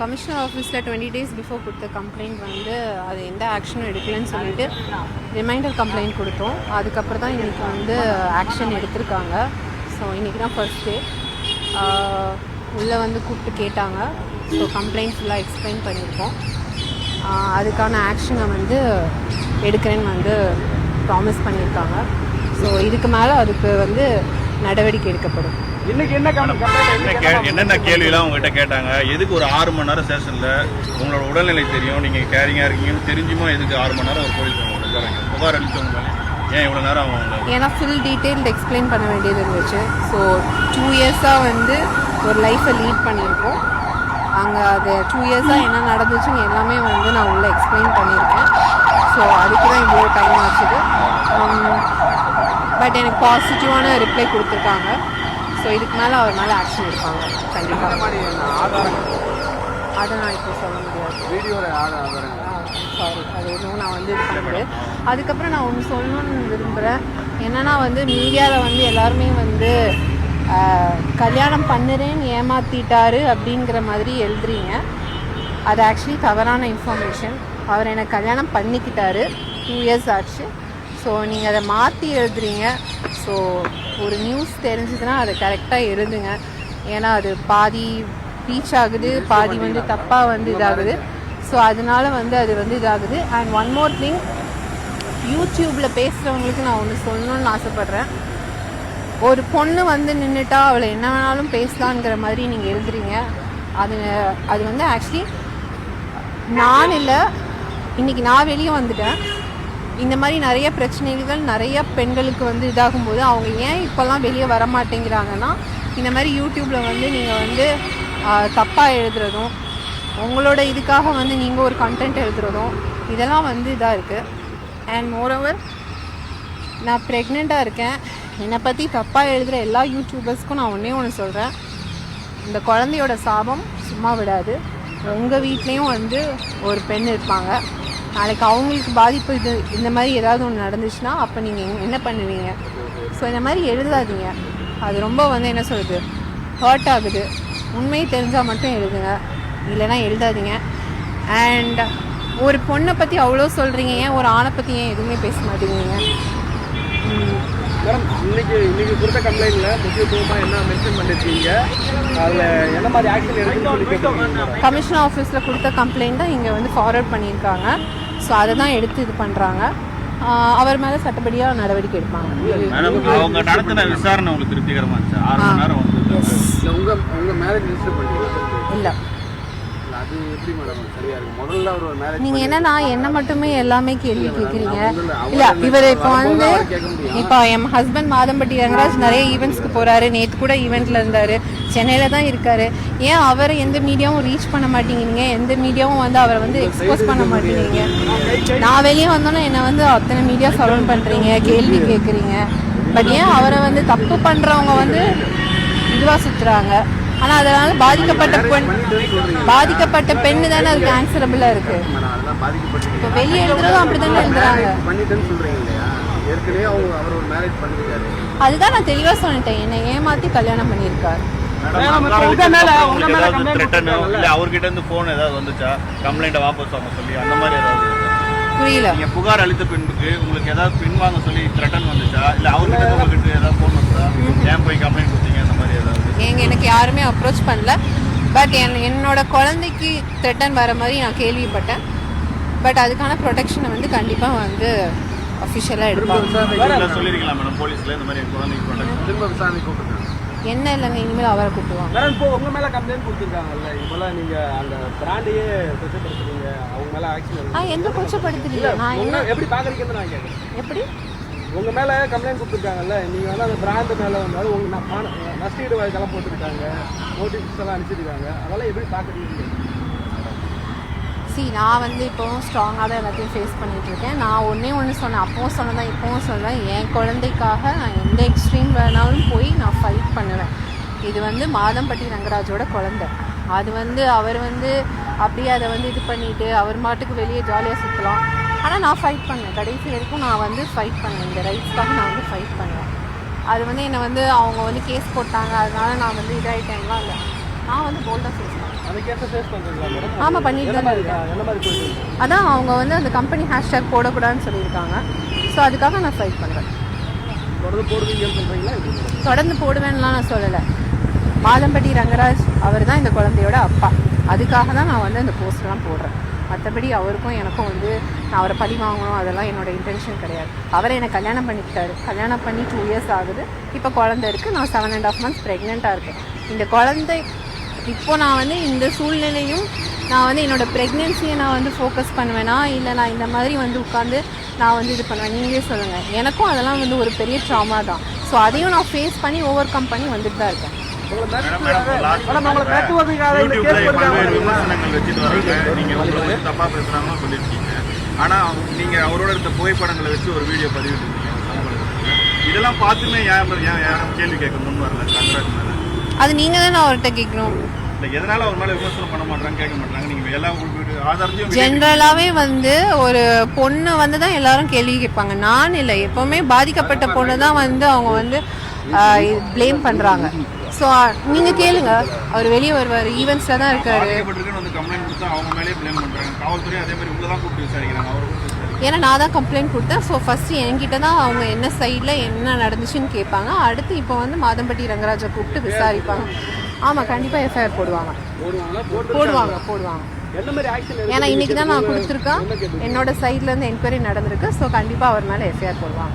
Commissioner ஆஃபீஸில் twenty days before கொடுத்த complaint வந்து அது எந்த ஆக்ஷனும் எடுக்கலைன்னு சொல்லிட்டு ரிமைண்டர் கம்ப்ளைண்ட் கொடுத்தோம். அதுக்கப்புறம் தான் இன்றைக்கி வந்து ஆக்ஷன் எடுத்திருக்காங்க. ஸோ இன்றைக்கி தான் ஃபர்ஸ்ட் டே உள்ளே வந்து கூப்பிட்டு கேட்டாங்க. ஸோ கம்ப்ளைண்ட் ஃபுல்லாக எக்ஸ்பிளைன் பண்ணியிருக்கோம். அதுக்கான ஆக்ஷனை வந்து எடுக்கிறேன்னு வந்து ப்ராமிஸ் பண்ணியிருக்காங்க. ஸோ இதுக்கு மேலே அதுக்கு வந்து நடவடிக்கை எடுக்கப்படும். இன்னைக்கு என்ன கம்ப்ளைண்ட் என்ன கே என்னென்ன கேள்விலாம் உங்ககிட்ட கேட்டாங்க? எதுக்கு ஒரு ஆறு மணி நேரம் ஸ்டேஷனில் உங்களோட உடல்நிலை தெரியும் நீங்கள் கேரிங்காக இருக்கீங்கன்னு தெரிஞ்சுமா எதுக்கு ஆறு மணி நேரம் ஒரு உட்காராங்க புகார் அளித்தவங்க ஏன் இவ்வளோ நேரம் அவங்க ஏன்னா ஃபுல் டீட்டெயில் எக்ஸ்பிளைன் பண்ண வேண்டியது இருந்துச்சு. ஸோ டூ இயர்ஸாக வந்து ஒரு லைஃப்பை லீட் பண்ணியிருக்கோம். அங்கே அது டூ இயர்ஸாக என்ன நடந்துச்சுன்னு எல்லாமே வந்து நான் உள்ளே எக்ஸ்பிளைன் பண்ணியிருக்கேன். ஸோ அதுக்கு தான் இவ்வளோ டைம் ஆச்சுது பட் எனக்கு பாசிட்டிவான ரிப்ளை கொடுத்துருக்காங்க. ஸோ இதுக்கு மேலே அவர் மேலே ஆக்ஷன் எடுப்பாங்க கண்டிப்பாக அதை நான் இப்போ சொல்ல முடியாது. வீடியோவில் சாரி அது எதுவும் நான் வந்து இது பண்ண முடியாது. அதுக்கப்புறம் நான் ஒன்று சொல்லணும்னு விரும்புகிறேன் என்னன்னா வந்து மீடியாவில் வந்து எல்லாருமே வந்து கல்யாணம் பண்ணுறேன்னு ஏமாத்திட்டாரு அப்படிங்கிற மாதிரி எழுதுறீங்க. அது ஆக்சுவலி தவறான இன்ஃபர்மேஷன் அவர் எனக்கு கல்யாணம் பண்ணிக்கிட்டாரு. டூ இயர்ஸ் ஆச்சு. ஸோ நீங்கள் அதை மாற்றி எழுதுறீங்க. ஸோ ஒரு நியூஸ் தெரிஞ்சதுன்னா அதை கரெக்டாக எழுதுங்க. ஏன்னா அது பாதி ரீச் ஆகுது பாதி வந்து தப்பாக வந்து இதாகுது. ஸோ அதனால வந்து அது வந்து இதாகுது. அண்ட் ஒன் மோர் திங் யூடியூப்பில் பேசுகிறவங்களுக்கு நான் ஒன்று சொல்லணும்னு ஆசைப்பட்றேன். ஒரு பொண்ணு வந்து நின்றுட்டா அவளை என்ன வேணாலும் பேசலாங்கிற மாதிரி நீங்கள் எழுதுறீங்க. அது அது வந்து ஆக்சுவலி நான் இல்லை இன்னைக்கு நான் வெளியே வந்துட்டேன். இந்த மாதிரி நிறைய பிரச்சனைகள் நிறைய பெண்களுக்கு வந்து இதாகும்போது அவங்க ஏன் இப்போல்லாம் வெளியே வர மாட்டேங்கிறாங்கன்னா இந்த மாதிரி யூடியூப்பில் வந்து நீங்கள் வந்து தப்பாக எழுதுறதும் உங்களோட இதுக்காக வந்து நீங்கள் ஒரு கண்டென்ட் எழுதுறதும் இதெல்லாம் வந்து இதாக இருக்குது அண்ட் மோரோவர் நான் ப்ரெக்னெண்ட்டாக இருக்கேன். என்னை பற்றி தப்பாக எழுதுகிற எல்லா யூடியூபர்ஸ்க்கும் நான் ஒன்றே ஒன்று சொல்கிறேன் இந்த குழந்தையோட சாபம் சும்மா விடாது. உங்கள் வீட்லேயும் வந்து ஒரு பெண் இருப்பாங்க. நாளைக்கு அவங்களுக்கு பாதிப்பு இது இந்த மாதிரி ஏதாவது ஒன்று நடந்துச்சுன்னா அப்போ நீங்கள் என்ன பண்ணுவீங்க? ஸோ இந்த மாதிரி எழுதாதீங்க. அது ரொம்ப வந்து என்ன சொல்கிறது ஹர்ட் ஆகுது. உண்மை தெரிஞ்சால் மட்டும் எழுதுங்க. இல்லைன்னா எழுதாதீங்க. அண்ட் ஒரு பொண்ணை பற்றி அவ்வளோ சொல்கிறீங்க ஏன் ஒரு ஆணை பற்றி ஏன் எதுவுமே பேச மாட்டேங்கிறீங்க? மேடம் இன்னைக்கு இன்னைக்கு கொடுத்த கம்ப்ளைண்ட்ல முக்கியத்துவமாக என்ன மென்ஷன் பண்ணிருக்கீங்க? அதில் என்ன மாதிரி ஆக்ஷன் எடுக்கணும்னு சொல்லி கேட்டிருக்கீங்க? கமிஷனர் ஆஃபீஸில் கொடுத்த கம்ப்ளைண்ட்டை இங்கே வந்து ஃபார்வர்ட் பண்ணியிருக்காங்க. ஸோ அதை தான் எடுத்து இது பண்ணுறாங்க அவர் மேலே சட்டப்படியாக நடவடிக்கை எடுப்பாங்க. அவங்க நடத்தின விசாரணை உங்களுக்கு திருப்திகரமா இருந்துச்சு? ஆறு மணி நேரம் இல்லை. அது எப்படி மேடம் சரியா இருக்கு. முதல்ல ஒரு மேரேஜ் நீங்கள் என்னன்னா என்ன மட்டுமே எல்லாமே கேள்வி கேட்குறீங்க இல்லை இவர் இப்போ வந்து இப்போ என் ஹஸ்பண்ட் மாதம்பட்டி ரங்கராஜ் நிறைய ஈவெண்ட்ஸ்க்கு போகிறாரு நேற்று கூட ஈவெண்ட்டில் இருந்தார். சென்னையில் தான் இருக்காரு. ஏன் அவரை எந்த மீடியாவும் ரீச் பண்ண மாட்டேங்கிறீங்க? எந்த மீடியாவும் வந்து அவரை வந்து எக்ஸ்போஸ் பண்ண மாட்டேங்கிறீங்க. நான் வெளியே வந்தோன்னே என்னை வந்து அத்தனை மீடியா சரௌண்ட் பண்ணுறீங்க கேள்வி கேட்குறீங்க பட் ஏன் அவரை வந்து தப்பு பண்ணுறவங்க வந்து இதுவாக சுற்றுறாங்க ஆனால் அதனால் பாதிக்கப்பட்ட பெண் பாதிக்கப்பட்ட பெண்ணு தானே அதுக்கு ஆன்சரபிளாக பாதிக்கப்பட்டு இப்போ வெளியே எழுதுறதும் அப்படி தானே எழுதுறாங்க. பண்ணிட்டேன்னு சொல்கிறீங்க இல்லையா? ஏற்கனவே அவங்க அவர் ஒரு மேரேஜ் பண்ணிருக்காரு. அதுதான் நான் தெளிவாக சொல்லிட்டேன். என்னை ஏமாற்றி கல்யாணம் பண்ணியிருக்காரு. த்ரெட்டன் இல்லை அவர்கிட்ட இருந்து ஃபோன் ஏதாவது வந்துச்சா? கம்ப்ளைண்ட்டை வாபஸ் வாங்க சொல்லி அந்த மாதிரி ஏதாவது புரியல. புகார் அளித்த பின்புக்கு உங்களுக்கு ஏதாவது பின்வாங்க சொல்லி த்ரெட்டன் வந்துச்சா? இல்ல அவர்கிட்ட இருந்து உங்ககிட்ட ஏதாவது ஃபோன் வந்துச்சா ஏன் போய் கம்ப்ளைண்ட் கொடுத்தீங்க அந்த மாதிரி எனக்கு யாருமே அப்ரோச் பண்ணல. பட் என் என்னோட குழந்தைக்கு த்ரெட்டன் வர மாதிரி நான் கேள்விப்பட்டேன். பட் அதுக்கான ப்ரொடெக்ஷனை வந்து கண்டிப்பாக வந்து அஃபிஷியலாக எடுப்பாங்க. என்ன இல்லைங்க இனிமேல் அவரை கூப்பிடுவாங்க. மேடம் இப்போ உங்க மேல கம்ப்ளைண்ட் கொடுத்துருக்காங்கல்ல இது போல நீங்க அந்த பிராண்டையே கொச்சப்படுத்துறீங்க அவங்க மேல ஆக்ஷன் ஆ எந்த கொச்சப்படுத்தலையே நான் எப்படி பாக்குறீங்கன்னு நான் கேட்குறேன் எப்படி? உங்கள் மேலே கம்ப்ளைண்ட் கொடுத்துருக்காங்கல்ல நீங்கள் வந்து அந்த பிராண்ட் மேலே வந்தாலும் உங்கள் நான் பண- நஷ்டஈடு வழக்கெல்லாம் போட்டிருக்காங்க நோட்டீஸ் எல்லாம் அனுப்பிச்சிருக்காங்க அதெல்லாம் எப்படி பார்க்குறீங்க சி நான் வந்து இப்போவும் ஸ்ட்ராங்காக தான் எல்லாத்தையும் ஃபேஸ் பண்ணிகிட்ருக்கேன் இருக்கேன் நான் ஒன்றே ஒன்று சொன்னேன். அப்பவும் சொன்னதான் இப்போவும் சொல்கிறேன் என் குழந்தைக்காக நான் எந்த எக்ஸ்ட்ரீம் வேணாலும் போய் நான் ஃபைட் பண்ணுவேன். இது வந்து மாதம்பட்டி ரங்கராஜோட குழந்தை. அது வந்து அவர் வந்து அப்படியே அதை வந்து இது பண்ணிவிட்டு அவர் மாட்டுக்கு வெளியே ஜாலியாக சுற்றலாம் ஆனால் நான் ஃபைட் பண்ணேன். கடைசி வரைக்கும் நான் வந்து ஃபைட் பண்ணேன். இந்த ரைட்ஸ்க்காக நான் வந்து ஃபைட் பண்ணேன். அது வந்து என்னை வந்து அவங்க வந்து கேஸ் போட்டாங்க. அதனால நான் வந்து இதாகிட்டேன்லாம் இல்லை நான் வந்து போல்டாக ஃபேஸ் பண்ணேன். ஆமாம் பண்ணிட்டு தான் இருக்கேன்? அதான் அவங்க வந்து அந்த கம்பெனி ஹேஷ்டேக் போடக்கூடாதுன்னு சொல்லியிருக்காங்க. ஸோ அதுக்காக நான் ஃபைட் பண்ணுறேன் தொடர்ந்து போடுவேன்லாம் நான் சொல்லலை. மாதம்பட்டி ரங்கராஜ் அவர் தான் இந்த குழந்தையோட அப்பா. அதுக்காக தான் நான் வந்து அந்த போஸ்ட்லாம் போடுறேன். மற்றபடி அவருக்கும் எனக்கும் வந்து நான் அவரை பழி வாங்கணும் அதெல்லாம் என்னோடய இன்டென்ஷன் கிடையாது. அவரை என்னை கல்யாணம் பண்ணிக்கிட்டாரு. கல்யாணம் பண்ணி டூ இயர்ஸ் ஆகுது. இப்போ குழந்த இருக்குது நான் செவன் அண்ட் ஆஃப் மந்த்ஸ் ப்ரெக்னெண்ட்டாக இருக்கேன். இந்த குழந்தை இப்போ நான் வந்து இந்த சூழ்நிலையும் நான் வந்து என்னோடய ப்ரெக்னென்சியை நான் வந்து ஃபோக்கஸ் பண்ணுவேனா இல்லை நான் இந்த மாதிரி வந்து உட்காந்து நான் வந்து இது பண்ணுவேன்? நீங்களே சொல்லுங்கள் எனக்கும் அதெல்லாம் வந்து ஒரு பெரிய ட்ராமா தான். ஸோ அதையும் நான் ஃபேஸ் பண்ணி ஓவர் கம் பண்ணி வந்துட்டு தான் இருக்கேன். பல்வேறு விமர்சனங்கள் வச்சுட்டு நீங்க உங்களை தப்பா சொல்லியிருக்கீங்க. ஆனா நீங்க அவரோட இருந்த புகைப்படங்களை வச்சு ஒரு வீடியோ சமூகத்துல. இதெல்லாம் பார்த்துமே யாரும் கேள்வி கேட்க முன் வரல? மேல. அது நீங்கள் தானே அவர்கிட்ட கேட்கணும். எதனால அவர் மேல விமர்சனம் பண்ண மாட்டாங்க கேட்க மாட்டாங்க நீங்க எல்லா ஆதாரத்தையும் ஜென்ரலாகவே வந்து ஒரு பொண்ணு வந்து தான் எல்லாரும் கேள்வி கேட்பாங்க. நான் இல்லை எப்போவுமே பாதிக்கப்பட்ட பொண்ணு தான் வந்து அவங்க வந்து ப்ளேம் பண்ணுறாங்க ஸோ நீங்கள் கேளுங்க. அவர் வெளியே வருவார் ஈவெண்ட்ஸில் தான் இருக்காரு ஏன்னா நான் தான் கம்ப்ளைண்ட் கொடுத்தேன். ஸோ ஃபஸ்ட்டு என்கிட்ட தான் அவங்க என்ன சைடில் என்ன நடந்துச்சுன்னு கேட்பாங்க. அடுத்து இப்போ வந்து மாதம்பட்டி ரங்கராஜை கூப்பிட்டு விசாரிப்பாங்க. ஆமாம் கண்டிப்பாக எஃப்ஐஆர் போடுவாங்க. போடுவாங்க போடுவாங்க. என்ன மாதிரி ஆக்ஷன் ஏன்னா இன்னைக்கு தான் நான் கொடுத்துருக்கேன் என்னோட சைட்லேருந்து என்கொயரி நடந்திருக்கு. ஸோ கண்டிப்பாக அவர் மேலே எஃப்ஐஆர் போடுவாங்க.